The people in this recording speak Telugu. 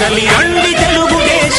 కదలి రండి తెలుగుదేశ